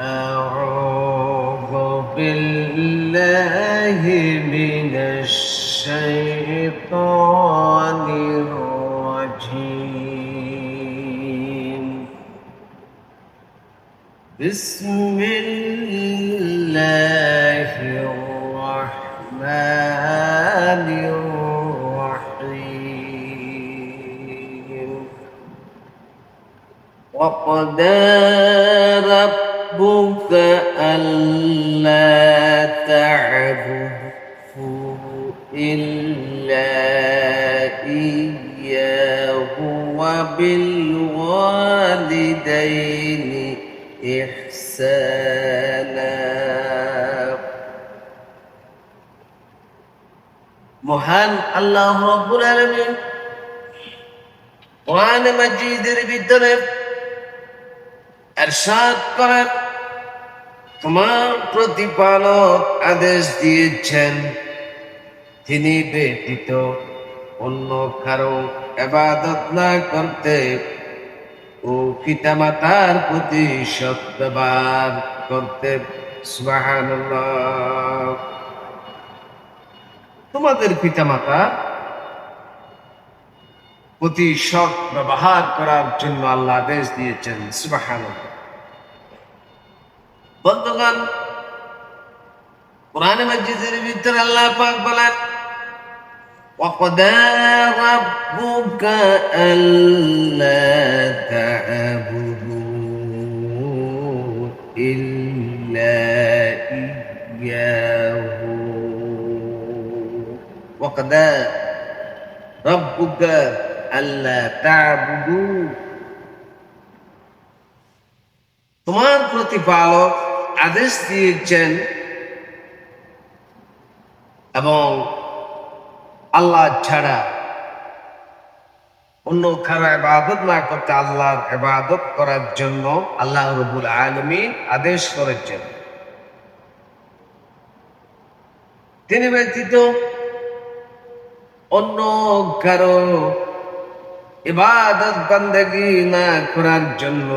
أعوذ بالله من الشيطان الرجيم. بسم الله الرحمن الرحيم. وقضى ربك ألا تعبدوا إلا إياه وبالوالدين إحسانا মহান আল্লাহ রব্বুল আলামিন কোরআন মাজিদের ভিতরে এরশাদ করেন তোমার প্রতিপালক আদেশ দিয়েছেন। তিনি ব্যতীত অন্য কারও এবাদত না করতে ও পিতামাতার প্রতি সৎ ব্যবহার করতে তোমাদের পিতামাতা প্রতি সৎ ব্যবহার করার জন্য আল্লাহ আদেশ দিয়েছেন। সুবহানাল্লাহ। বন্ধুগণ কোরআনে মাজিদের ভিতরে আল্লাহ পাক বলেন وقضى ربك ألا تعبدوا إلا إياه وقضى ربك ألا تعبدوا তোমার প্রতিপালক আদেশ দিয়েছেন এবং আল্লাহ ছাড়া অন্য কারও এবাদত না করতে আল্লাহর এবাদত করার জন্য আল্লাহ রবুল আলমিন আদেশ করেছেন। তিনি ব্যতীত অন্য কারও ইবাদত বন্দেগি না করার জন্য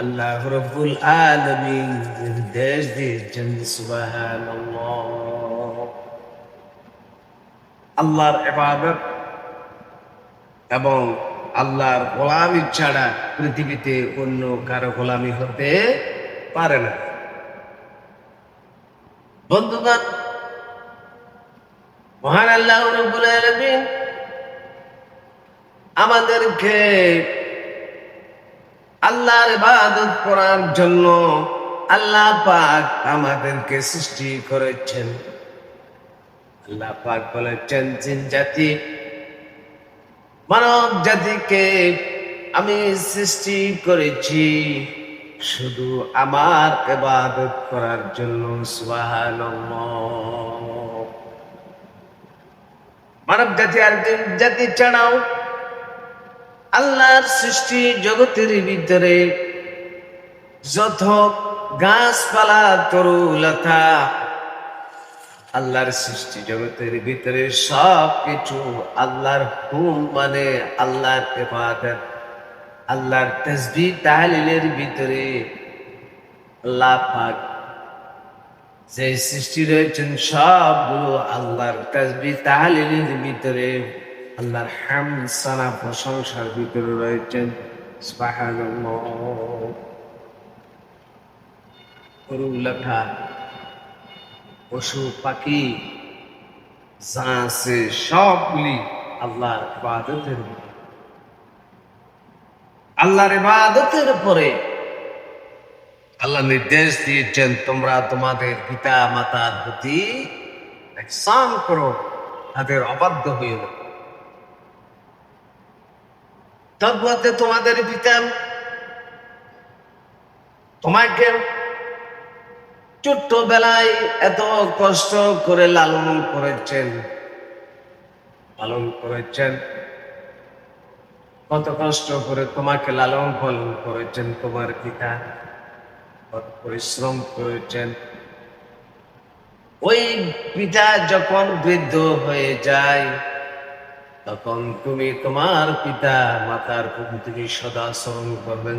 আল্লাহ রব্বুল আলমিন নির্দেশ দিয়েছেন আল্লাহর এবাদত এবং আল্লাহর গোলামি ছাড়া পৃথিবীতে অন্য কারও গোলামি হতে পারে না। বন্ধুগণ, মহান আল্লাহ রব্বুল আলামিন আমাদেরকে আল্লাহর ইবাদত করার জন্য আল্লাহ পাক আমাদেরকে সৃষ্টি করেছেন। আল্লাহ পাক বলেছেন, জিন জাতি, মানব জাতিকে আমি সৃষ্টি করেছি শুধু আমার ইবাদত করার জন্য মানব জাতি আর জাতি ছাড়াও আল্লাহর সৃষ্টি জগতের ভিতরে যত গাছপালা, তরুলতা, আল্লাহর সৃষ্টি জগতের ভিতরে সব কিছু আল্লাহর হুম মানে আল্লাহর ইবাদত, আল্লাহর তসবি তাহলিলের ভিতরে আল্লাহ যে সৃষ্টি রয়েছেন সবগুলো আল্লাহর তসবি তাহলিলের ভিতরে। আল্লাহর হাম সারা প্রশংসার ভিতরে রয়েছেন। লেখা পশু, পাখি, যা আছে সবগুলি আল্লাহর ইবাদতের আল্লাহর ইবাদতের পরে আল্লাহ নির্দেশ দিয়েছেন, তোমরা তোমাদের পিতা মাতার প্রতি করো, তাদের অবাধ্য হয়ে যাবে তদ্মতে তোমাদের পিতা তোমাকে ছোট্টবেলায় এত কষ্ট করে লালন করেছেন? পালন করেছেন? কত কষ্ট করে তোমাকে লালন পালন করেছেন তোমার পিতা? কত পরিশ্রম করেছেন? ওই পিতা যখন বৃদ্ধ হয়ে যায় তখন তুমি তোমার পিতা মাতার প্রতি তুমি স্মরণ করবেন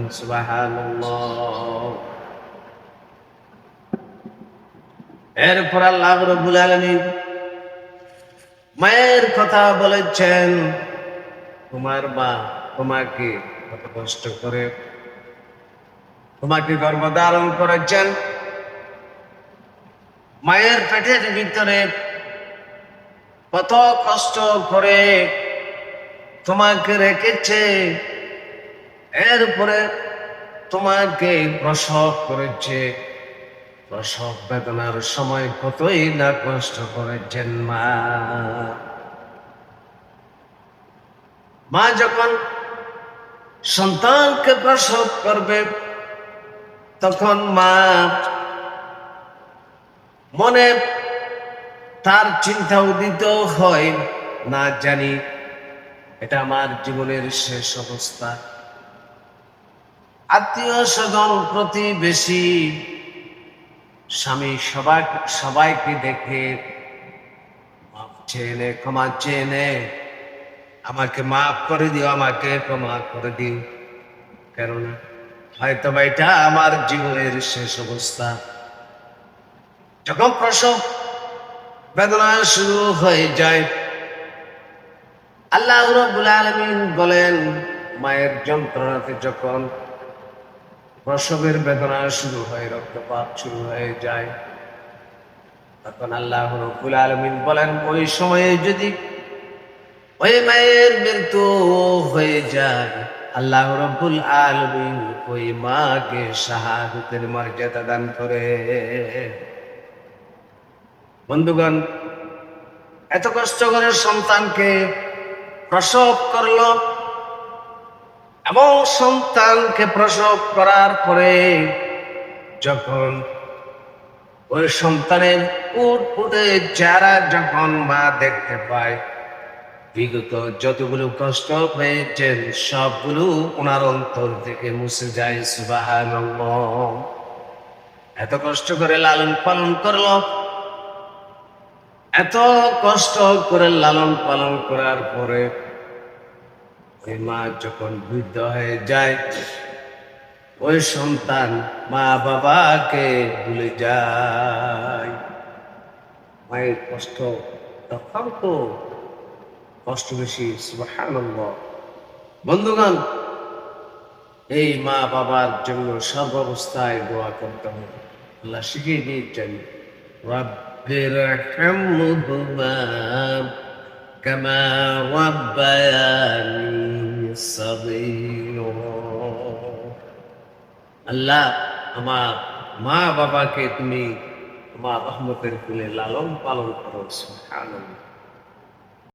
এরপর আল্লাহ রব্বুল আলামিন মায়ের কথা বলেছেন, তোমার মা তোমাকে কত কষ্ট করে, তোমাকে গর্ভধারণ করেছেন। মায়ের পেটের ভিতরে কত কষ্ট করে তোমাকে রেখেছে। এরপরে তোমাকে প্রসব করেছে। প্রসব বেদনার সময় কতই না কষ্ট করেছেন মা। মা যখন সন্তানকে প্রসব করবে, তখন মা মনে তার চিন্তা উদিত হয় না জানি। এটা আমার জীবনের শেষ অবস্থা। আত্মীয় স্বজন প্রতিবেশী স্বামী সবাই সবাইকে দেখে মাপ চেয়ে নে, ক্ষমা চেয়ে নে। আমাকে মাফ করে দিও আমাকে ক্ষমা করে দিও। কেননা হয়তো এটা আমার জীবনের শেষ অবস্থা। যখন প্রসব বেদনা শুরু হয়ে যায়। আল্লাহ রব্বুল আলামিন বলেন, মায়ের যন্ত্রণাতে যখন প্রসবের বেদনা শুরু হয়, রক্তপাত শুরু হয়ে যায়, তখন আল্লাহ রব্বুল আলামিন বলেন, ওই সময়ে যদি ওই মায়ের মৃত্যু হয়ে যায়, আল্লাহ রব্বুল আলমিন ওই মাকে শাহাদতের মর্যাদা দান করে। বন্ধুগণ, এত কষ্ট করে সন্তানকে প্রসব করল এবং সন্তানকে প্রসব করার পরে যখন ওই সন্তানের উট উঠে যারা যখন মা দেখতে পায়, বিগত যতগুলো কষ্ট পেয়েছেন সবগুলো ওনার অন্তর থেকে মুছে যায় সুবাহ এত কষ্ট করে লালন পালন করল এত কষ্ট করে লালন পালন করার পরে ওই মা যখন বৃদ্ধ হয়ে যায়, ওই সন্তান মা বাবাকে ভুলে যায়। মায়ের কষ্ট তখন তো কষ্ট বেশি বন্ধুগণ, এই মা বাবার জন্য সর্বাবস্থায় দোয়া করতে হবে। আল্লাহ শিখিয়ে দিয়েছেন রব্বির হামহুমা কামা ربياني صغيرا আল্লাহ, আমার মা বাবাকে তুমি তোমার রহমতের কুলে লালন পালন করো, সুবহানাল্লাহ।